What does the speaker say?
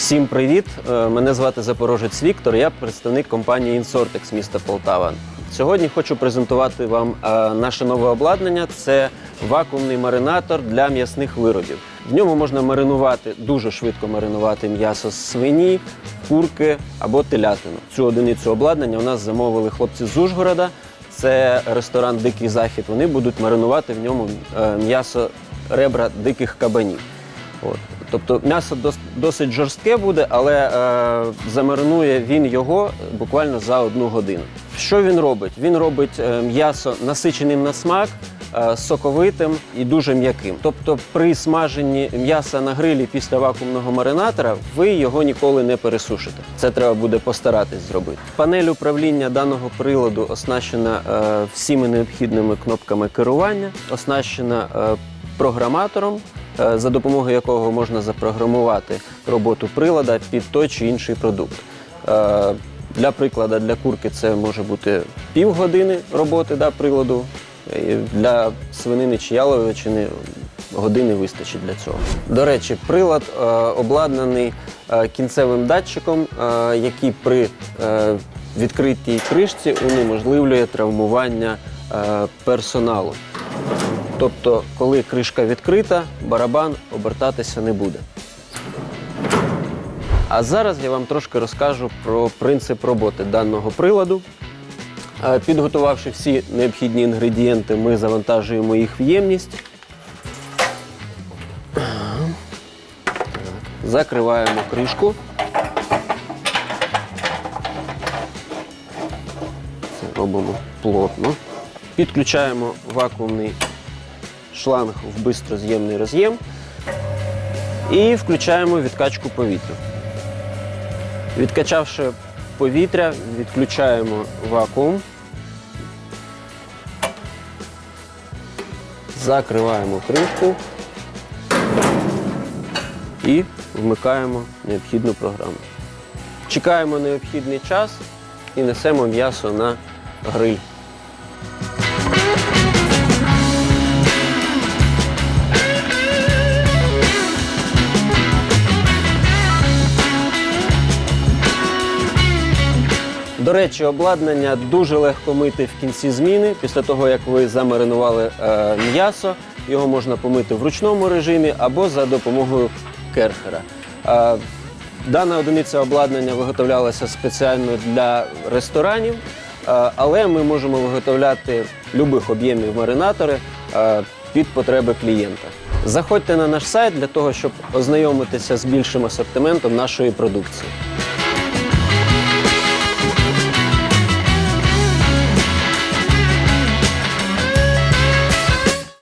Всім привіт! Е, Мене звати Запорожець Віктор. Я представник компанії Insortex міста Полтава. Сьогодні хочу презентувати вам е, наше нове обладнання. Це вакуумний маринатор для м'ясних виробів. В ньому можна маринувати дуже швидко маринувати м'ясо з свині, курки або телятину. Цю одиницю обладнання у нас замовили хлопці з Ужгорода. Це ресторан Дикий Захід. Вони будуть маринувати в ньому е, м'ясо ребра диких кабанів. От. Тобто м'ясо дос- досить жорстке буде, але е, замаринує він його буквально за одну годину. Що він робить? Він робить е, м'ясо насиченим на смак, е, соковитим і дуже м'яким. Тобто при смаженні м'яса на грилі після вакуумного маринатора ви його ніколи не пересушите. Це треба буде постаратись зробити. Панель управління даного приладу оснащена е, всіми необхідними кнопками керування, оснащена е, програматором, за допомогою якого можна запрограмувати роботу прилада під той чи інший продукт. Е, Для прикладу, для курки це може бути півгодини роботи да, приладу. Для свинини чи яловичини години вистачить для цього. До речі, прилад е, обладнаний е, кінцевим датчиком, е, який при е, відкритій кришці унеможливлює травмування е, персоналу. Тобто, коли кришка відкрита, барабан обертатися не буде. А зараз я вам трошки розкажу про принцип роботи даного приладу. Е, Підготувавши всі необхідні інгредієнти, ми завантажуємо їх в ємність. Закриваємо кришку. Це робимо плотно. Підключаємо вакуумний шланг в бистроз'ємний роз'єм і включаємо відкачку повітря. Відкачавши повітря, відключаємо вакуум, закриваємо кришку і вмикаємо необхідну програму. Чекаємо необхідний час і несемо м'ясо на гриль. До речі, обладнання дуже легко мити в кінці зміни. Після того, як ви замаринували е, м'ясо, його можна помити в ручному режимі або за допомогою керхера. Е, дана одиниця обладнання виготовлялася спеціально для ресторанів, е, але ми можемо виготовляти любих об'ємів маринатори е, під потреби клієнта. Заходьте на наш сайт для того, щоб ознайомитися з більшим асортиментом нашої продукції.